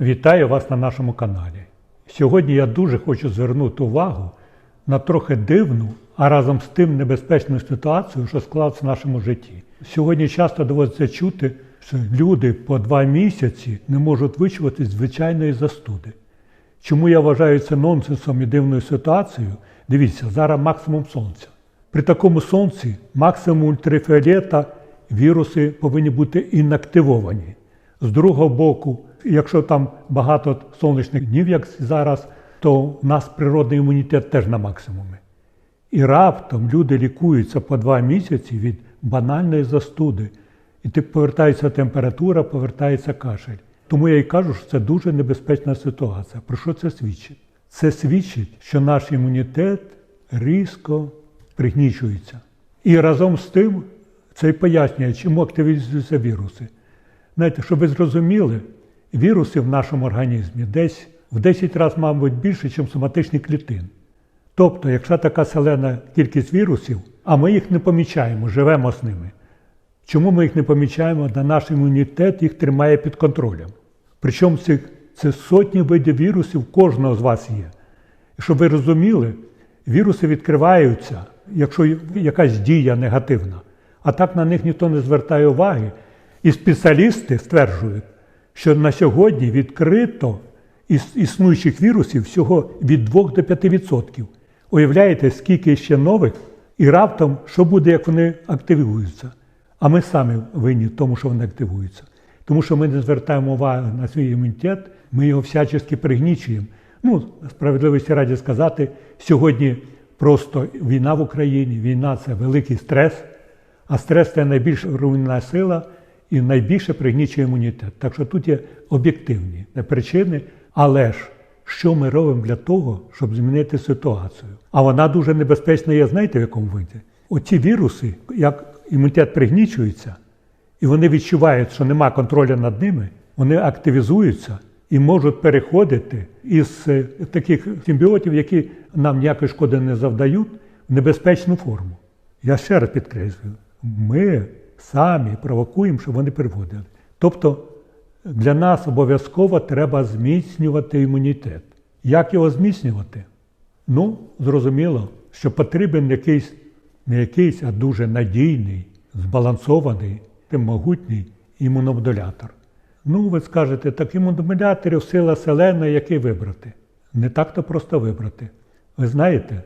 Вітаю вас на нашому каналі. Сьогодні я дуже хочу звернути увагу на трохи дивну, а разом з тим небезпечну ситуацію, що склалася в нашому житті. Сьогодні часто доводиться чути, що люди по два місяці не можуть вичувати звичайної застуди. Чому я вважаю це нонсенсом і дивною ситуацією? Дивіться, зараз максимум сонця. При такому сонці максимум ультрафіолета віруси повинні бути інактивовані. З другого боку, якщо там багато сонячних днів, як зараз, то в нас природний імунітет теж на максимумі. І раптом люди лікуються по два місяці від банальної застуди. І ти повертається температура, повертається кашель. Тому я і кажу, що це дуже небезпечна ситуація. Про що це свідчить? Це свідчить, що наш імунітет різко пригнічується. І разом з тим це і пояснює, чому активізуються віруси. Знаєте, щоб ви зрозуміли, віруси в нашому організмі десь в 10 разів, мабуть, більше, ніж соматичні клітин. Тобто, якщо така селена кількість вірусів, а ми їх не помічаємо, живемо з ними. Чому ми їх не помічаємо? На наш імунітет їх тримає під контролем. Причому це, це сотні видів вірусів кожного з вас є. І щоб ви розуміли, віруси відкриваються, якщо якась дія негативна, а так на них ніхто не звертає уваги. І спеціалісти стверджують, що на сьогодні відкрито із існуючих вірусів всього від 2 до 5%. Уявляєте, скільки ще нових, і раптом що буде, як вони активуються. А ми самі винні в тому, що вони активуються. Тому що ми не звертаємо уваги на свій імунітет, ми його всячески пригнічуємо. Ну, справедливості раді сказати, сьогодні просто війна в Україні, війна це великий стрес, а стрес це найбільш руйнівна сила і найбільше пригнічує імунітет. Так що тут є об'єктивні причини, але ж що ми робимо для того, щоб змінити ситуацію? А вона дуже небезпечна, є, знаєте, в якому виді? Оці віруси, як імунітет пригнічується, і вони відчувають, що нема контролю над ними, вони активізуються і можуть переходити із е, таких симбіотів, які нам ніякої шкоди не завдають, в небезпечну форму. Я ще раз підкреслюю, ми самі провокуємо, щоб вони приводили. Тобто для нас обов'язково треба зміцнювати імунітет. Як його зміцнювати? Ну, зрозуміло, що потрібен якийсь не якийсь, а дуже надійний, збалансований, могутній імуномодулятор. Ну, ви скажете, так імуномодуляторів сила селена, який вибрати? Не так-то просто вибрати. Ви знаєте,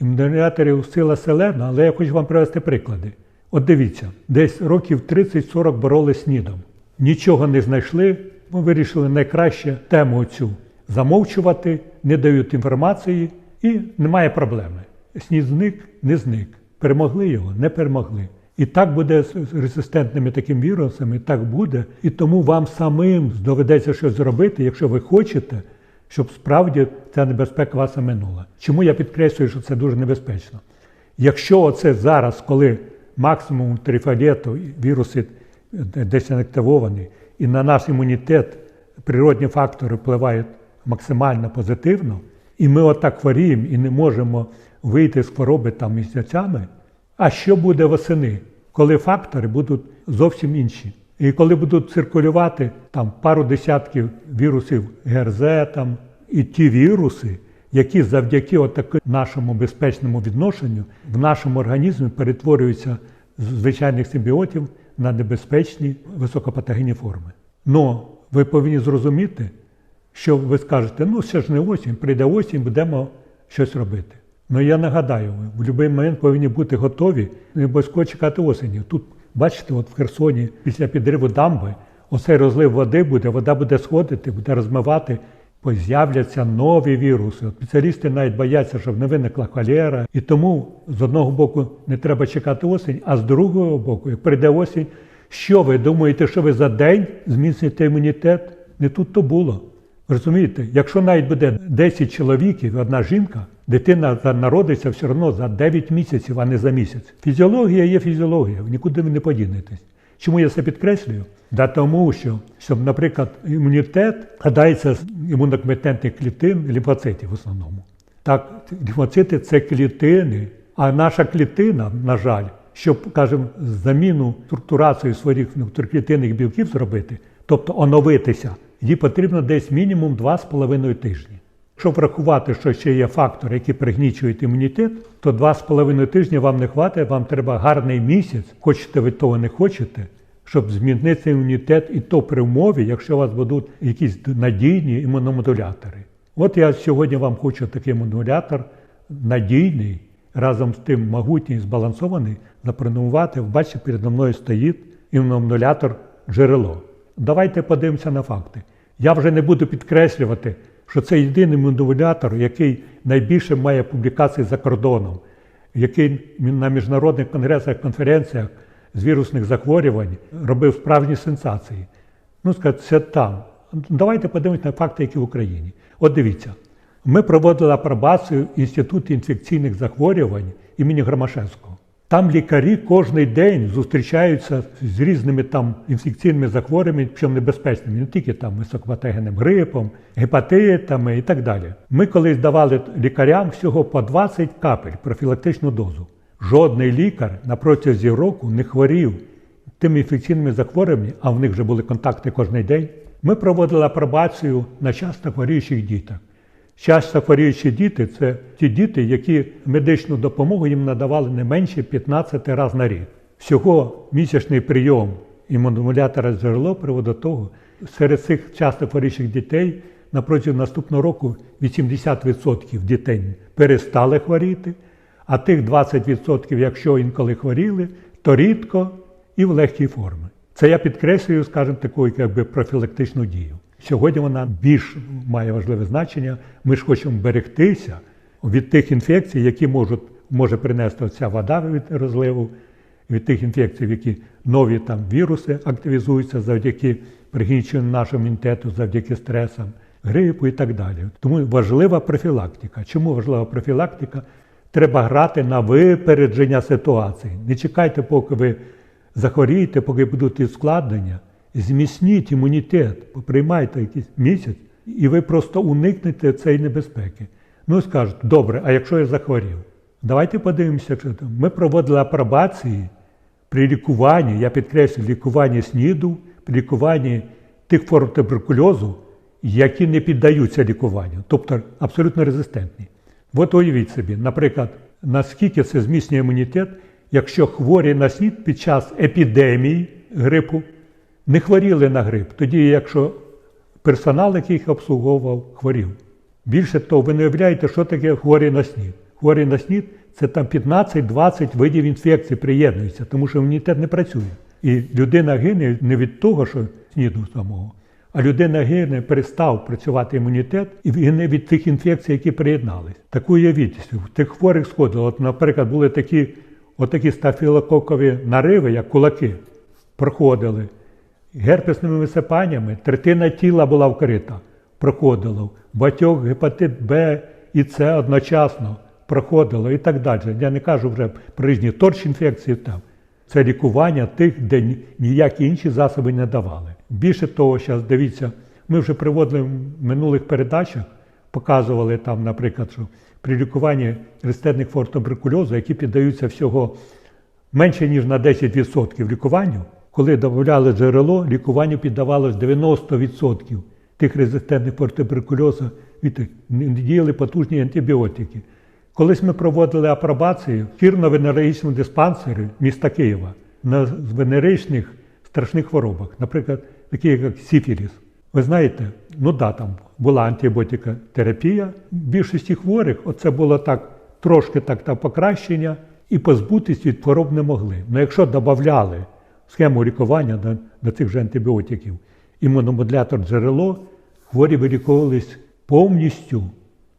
імуномодуляторів сила селена, але я хочу вам привести приклади. От дивіться, десь років 30-40 боролись снідом. Нічого не знайшли, ми вирішили найкраще тему цю замовчувати, не дають інформації і немає проблеми. Снід зник, не зник. Перемогли його, не перемогли. І так буде з резистентними такими вірусами, так буде. І тому вам самим доведеться щось зробити, якщо ви хочете, щоб справді ця небезпека вас минула. Чому я підкреслюю, що це дуже небезпечно? Якщо оце зараз, коли максимум трифалету, віруси десь інактивовані, і на наш імунітет природні фактори впливають максимально позитивно, і ми отак хворіємо і не можемо вийти з хвороби там місяцями. А що буде восени, коли фактори будуть зовсім інші? І коли будуть циркулювати там пару десятків вірусів ГРЗ, там, і ті віруси, які завдяки отаки нашому безпечному відношенню в нашому організмі перетворюються з звичайних симбіотів на небезпечні високопатогенні форми. Но ви повинні зрозуміти, що ви скажете, ну ще ж не осінь, прийде осінь, будемо щось робити. Ну я нагадаю, в будь-який момент повинні бути готові, не обов'язково чекати осені. Тут, бачите, от в Херсоні після підриву дамби оцей розлив води буде, вода буде сходити, буде розмивати, з'являться нові віруси. Спеціалісти навіть бояться, щоб не виникла холера. І тому з одного боку не треба чекати осінь, а з другого боку, як прийде осінь, що ви думаєте, що ви за день зміцните імунітет? Не тут то було. Розумієте, якщо навіть буде 10 чоловіків одна жінка, дитина народиться все одно за 9 місяців, а не за місяць. Фізіологія є фізіологія, нікуди ви не подінетесь. Чому я це підкреслюю? Да тому, що, щоб, наприклад, імунітет складається з імунокомпетентних клітин, лімфоцитів в основному. Так, лімфоцити це клітини, а наша клітина, на жаль, щоб, кажемо, заміну структурацію своїх внутріклітинних білків зробити, тобто оновитися, їй потрібно десь мінімум 2,5 тижні. Якщо врахувати, що ще є фактори, які пригнічують імунітет, то 2,5 тижні вам не хватить, вам треба гарний місяць, хочете ви того не хочете, щоб змінити імунітет, і то при умові, якщо у вас будуть якісь надійні імуномодулятори. От я сьогодні вам хочу такий імуномодулятор надійний, разом з тим могутній, збалансований, запропонувати. Бачите, передо мною стоїть імуномодулятор джерело. Давайте подивимося на факти. Я вже не буду підкреслювати, що це єдиний імуномодулятор, який найбільше має публікацій за кордоном, який на міжнародних конгресах, конференціях з вірусних захворювань робив справжні сенсації. Ну, сказати, це там. Давайте подивимося на факти, які в Україні. От дивіться, ми проводили апробацію Інституту інфекційних захворювань імені Громашевського. Там лікарі кожен день зустрічаються з різними там інфекційними захворюваннями, причому небезпечними, не тільки там високопатогенним грипом, гепатитами і так далі. Ми колись давали лікарям всього по 20 капель профілактичну дозу. Жодний лікар на протязі року не хворів тими інфекційними захворюваннями, а в них вже були контакти кожен день. Ми проводили апробацію на часто хворіючих діток. Часто хворіючі діти це ті діти, які медичну допомогу їм надавали не менше 15 разів на рік. Всього місячний прийом імуномодулятора джерело приводить до того, серед цих часто хворіючих дітей на протязі наступного року 80% дітей перестали хворіти, а тих 20%, якщо інколи хворіли, то рідко і в легкій формі. Це я підкреслюю, скажімо, таку якби профілактичну дію. Сьогодні вона більш має важливе значення. Ми ж хочемо берегтися від тих інфекцій, які можуть, може принести ця вода від розливу, від тих інфекцій, які нові там віруси активізуються завдяки пригніченню нашого імунітету, завдяки стресам, грипу і так далі. Тому важлива профілактика. Чому важлива профілактика? Треба грати на випередження ситуації. Не чекайте, поки ви захворієте, поки будуть ускладнення. Зміцніть імунітет, приймайте якийсь місяць, і ви просто уникнете цієї небезпеки. Ну скажуть, добре, а якщо я захворів? Давайте подивимося, що там. Ми проводили апробації при лікуванні, я підкреслю, лікуванні СНІДу, при лікуванні тих форм туберкульозу, які не піддаються лікуванню, тобто абсолютно резистентні. От уявіть собі, наприклад, наскільки це зміцнює імунітет, якщо хворі на СНІД під час епідемії грипу не хворіли на грип, тоді якщо персонал, який їх обслуговував, хворів. Більше того, ви не уявляєте, що таке хворі на СНІД. Хворі на СНІД це там 15-20 видів інфекцій приєднуються, тому що імунітет не працює. І людина гине не від того, що СНІДу самого, а людина гине, перестав працювати імунітет і гине від тих інфекцій, які приєднались. Таку уявіть, в тих хворих сходило. От, наприклад, були такі, отакі стафілококові нариви, як кулаки, проходили герпесними висипаннями, третина тіла була вкрита, проходило. Батьох гепатит Б і С одночасно проходило і так далі. Я не кажу вже про різні торч-інфекції там. Це лікування тих, де ніякі інші засоби не давали. Більше того, зараз дивіться, ми вже приводили в минулих передачах, показували там, наприклад, що при лікуванні резистентних форм туберкульозу, які піддаються всього менше ніж на 10% лікуванню, коли додавали джерело, лікуванню піддавалось 90% тих резистентних форм туберкульозу, від діяли потужні антибіотики. Колись ми проводили апробацію в кірно-венеричному диспансері міста Києва на венеричних страшних хворобах, наприклад, такі як сіфіліс. Ви знаєте, ну да, там була антибіотикотерапія. В більшості хворих оце було так трошки так, так покращення, і позбутись від хвороб не могли. Ну якщо додавали схему лікування до, до цих же антибіотиків, імуномодулятор джерело, хворі виліковувались повністю,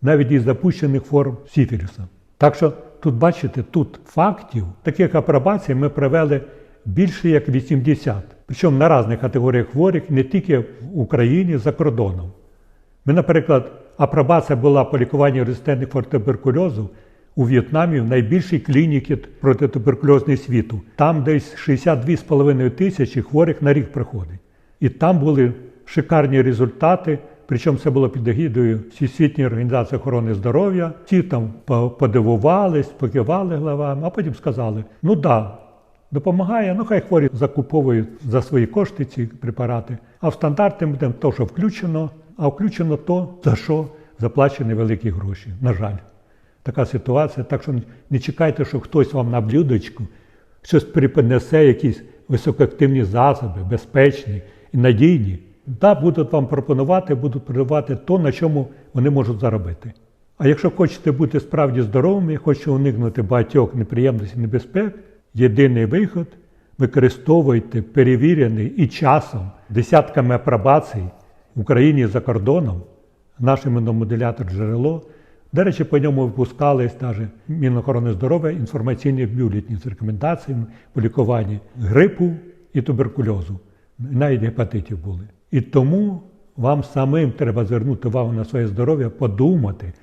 навіть із запущених форм сіфіліса. Так що тут, бачите, тут фактів, таких апробацій ми провели більше як 80. Причому на різних категоріях хворих, не тільки в Україні, за кордоном. Ми, наприклад, апробація була по лікуванню резистентних форм туберкульозу у В'єтнамі в найбільшій клініці протитуберкульозної світу. Там десь 62,5 тисячі хворих на рік приходить. І там були шикарні результати. Причому це було під егідою Всесвітньої організації охорони здоров'я. Ті там подивувались, покивали головами, а потім сказали: ну да, допомагає. Ну, хай хворі закуповують за свої кошти ці препарати. А в стандарти йдемо то, що включено, а включено то, за що заплачені великі гроші. На жаль, така ситуація. Так що не чекайте, що хтось вам на блюдечку щось припинесе, якісь високоактивні засоби, безпечні і надійні. Та будуть вам пропонувати, будуть продавати то, на чому вони можуть заробити. А якщо хочете бути справді здоровими, хочете уникнути багатьох неприємностей і небезпек, єдиний виход використовуйте перевірений і часом десятками апробацій в Україні за кордоном наш імуномодулятор джерело. До речі, по ньому випускались навіть Мінохорони здоров'я інформаційні бюлетні з рекомендаціями по лікуванні грипу і туберкульозу. Навіть гепатитів були. І тому вам самим треба звернути увагу на своє здоров'я, подумати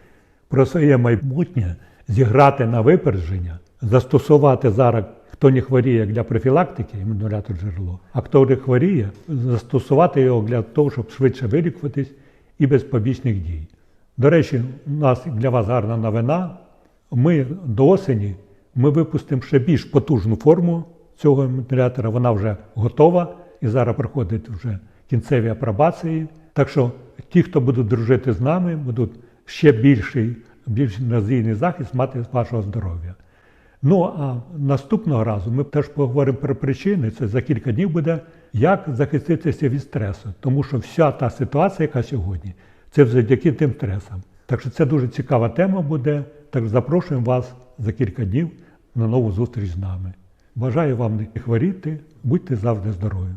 про своє майбутнє, зіграти на випередження, застосувати зараз, хто не хворіє для профілактики, імунолятор джерело, а хто не хворіє, застосувати його для того, щоб швидше вилікуватись і без побічних дій. До речі, у нас для вас гарна новина. Ми до осені ми випустимо ще більш потужну форму цього імунятора. Вона вже готова і зараз проходить вже кінцеві апробації. Так що ті, хто будуть дружити з нами, будуть ще більший, більш надійний захист мати вашого здоров'я. Ну а наступного разу ми теж поговоримо про причини. Це за кілька днів буде, як захиститися від стресу. Тому що вся та ситуація, яка сьогодні, це завдяки тим стресам. Так що це дуже цікава тема буде. Так запрошуємо вас за кілька днів на нову зустріч з нами. Бажаю вам не хворіти, будьте завжди здорові.